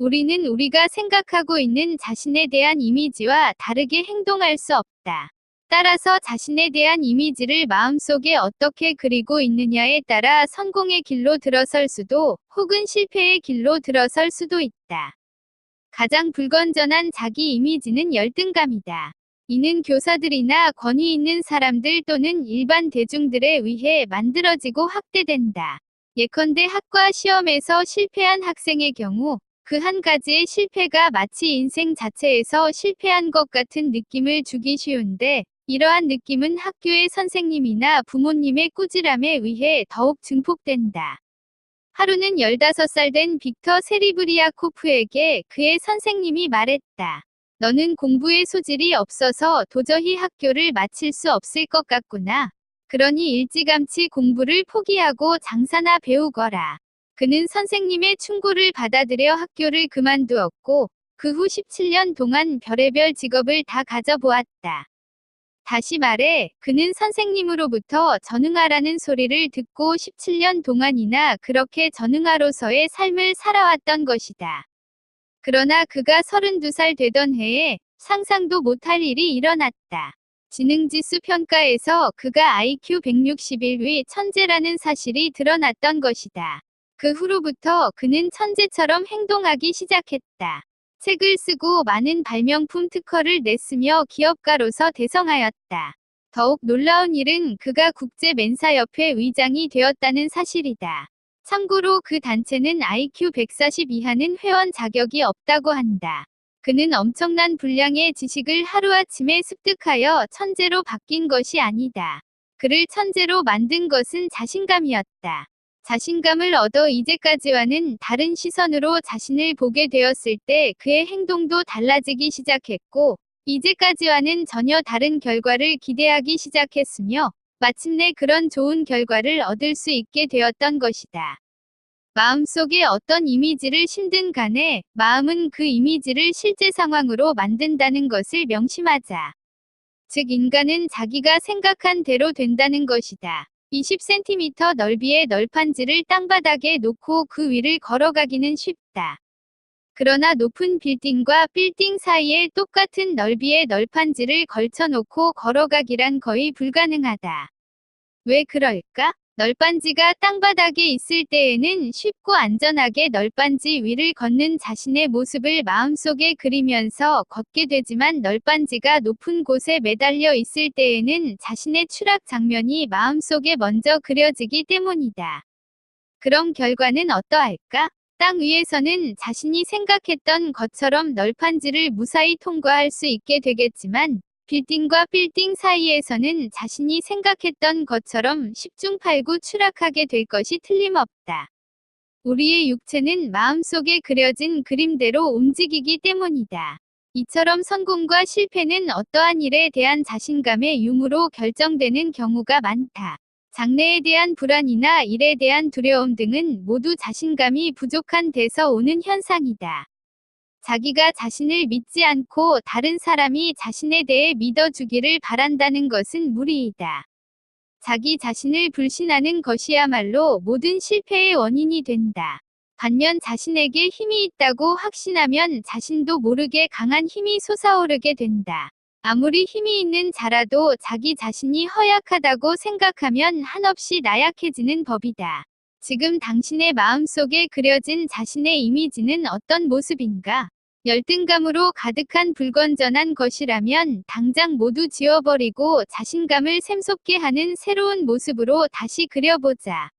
우리는 우리가 생각하고 있는 자신에 대한 이미지와 다르게 행동할 수 없다. 따라서 자신에 대한 이미지를 마음속에 어떻게 그리고 있느냐에 따라 성공의 길로 들어설 수도 혹은 실패의 길로 들어설 수도 있다. 가장 불건전한 자기 이미지는 열등감이다. 이는 교사들이나 권위 있는 사람들 또는 일반 대중들에 의해 만들어지고 확대된다. 예컨대 학과 시험에서 실패한 학생의 경우 그 한 가지의 실패가 마치 인생 자체에서 실패한 것 같은 느낌을 주기 쉬운데 이러한 느낌은 학교의 선생님이나 부모님의 꾸지람에 의해 더욱 증폭된다. 하루는 15살 된 빅터 세리브리아 코프에게 그의 선생님이 말했다. 너는 공부에 소질이 없어서 도저히 학교를 마칠 수 없을 것 같구나. 그러니 일찌감치 공부를 포기하고 장사나 배우거라. 그는 선생님의 충고를 받아들여 학교를 그만두었고, 그 후 17년 동안 별의별 직업을 다 가져보았다. 다시 말해, 그는 선생님으로부터 전응하라는 소리를 듣고 17년 동안이나 그렇게 전응하로서의 삶을 살아왔던 것이다. 그러나 그가 32살 되던 해에 상상도 못할 일이 일어났다. 지능지수 평가에서 그가 IQ 161위 천재라는 사실이 드러났던 것이다. 그 후로부터 그는 천재처럼 행동하기 시작했다. 책을 쓰고 많은 발명품 특허를 냈으며 기업가로서 대성하였다. 더욱 놀라운 일은 그가 국제 멘사협회 의장이 되었다는 사실이다. 참고로 그 단체는 IQ 140 이하는 회원 자격이 없다고 한다. 그는 엄청난 분량의 지식을 하루아침에 습득하여 천재로 바뀐 것이 아니다. 그를 천재로 만든 것은 자신감이었다. 자신감을 얻어 이제까지와는 다른 시선으로 자신을 보게 되었을 때 그의 행동도 달라지기 시작했고, 이제까지와는 전혀 다른 결과를 기대하기 시작했으며, 마침내 그런 좋은 결과를 얻을 수 있게 되었던 것이다. 마음속에 어떤 이미지를 심든 간에 마음은 그 이미지를 실제 상황으로 만든다는 것을 명심하자. 즉 인간은 자기가 생각한 대로 된다는 것이다. 20cm 넓이의 널판지를 땅바닥에 놓고 그 위를 걸어가기는 쉽다. 그러나 높은 빌딩과 빌딩 사이에 똑같은 넓이의 널판지를 걸쳐놓고 걸어가기란 거의 불가능하다. 왜 그럴까? 널빤지가 땅바닥에 있을 때에는 쉽고 안전하게 널빤지 위를 걷는 자신의 모습을 마음속에 그리면서 걷게 되지만 널빤지가 높은 곳에 매달려 있을 때에는 자신의 추락 장면이 마음속에 먼저 그려지기 때문이다. 그럼 결과는 어떠할까? 땅 위에서는 자신이 생각했던 것처럼 널판지를 무사히 통과할 수 있게 되겠지만 빌딩과 빌딩 사이에서는 자신이 생각했던 것처럼 10중 8구 추락하게 될 것이 틀림없다. 우리의 육체는 마음속에 그려진 그림대로 움직이기 때문이다. 이처럼 성공과 실패는 어떠한 일에 대한 자신감의 유무로 결정되는 경우가 많다. 장래에 대한 불안이나 일에 대한 두려움 등은 모두 자신감이 부족한 데서 오는 현상이다. 자기가 자신을 믿지 않고 다른 사람이 자신에 대해 믿어주기를 바란다는 것은 무리이다. 자기 자신을 불신하는 것이야말로 모든 실패의 원인이 된다. 반면 자신에게 힘이 있다고 확신하면 자신도 모르게 강한 힘이 솟아오르게 된다. 아무리 힘이 있는 자라도 자기 자신이 허약하다고 생각하면 한없이 나약해지는 법이다. 지금 당신의 마음속에 그려진 자신의 이미지는 어떤 모습인가? 열등감으로 가득한 불건전한 것이라면 당장 모두 지워버리고 자신감을 샘솟게 하는 새로운 모습으로 다시 그려보자.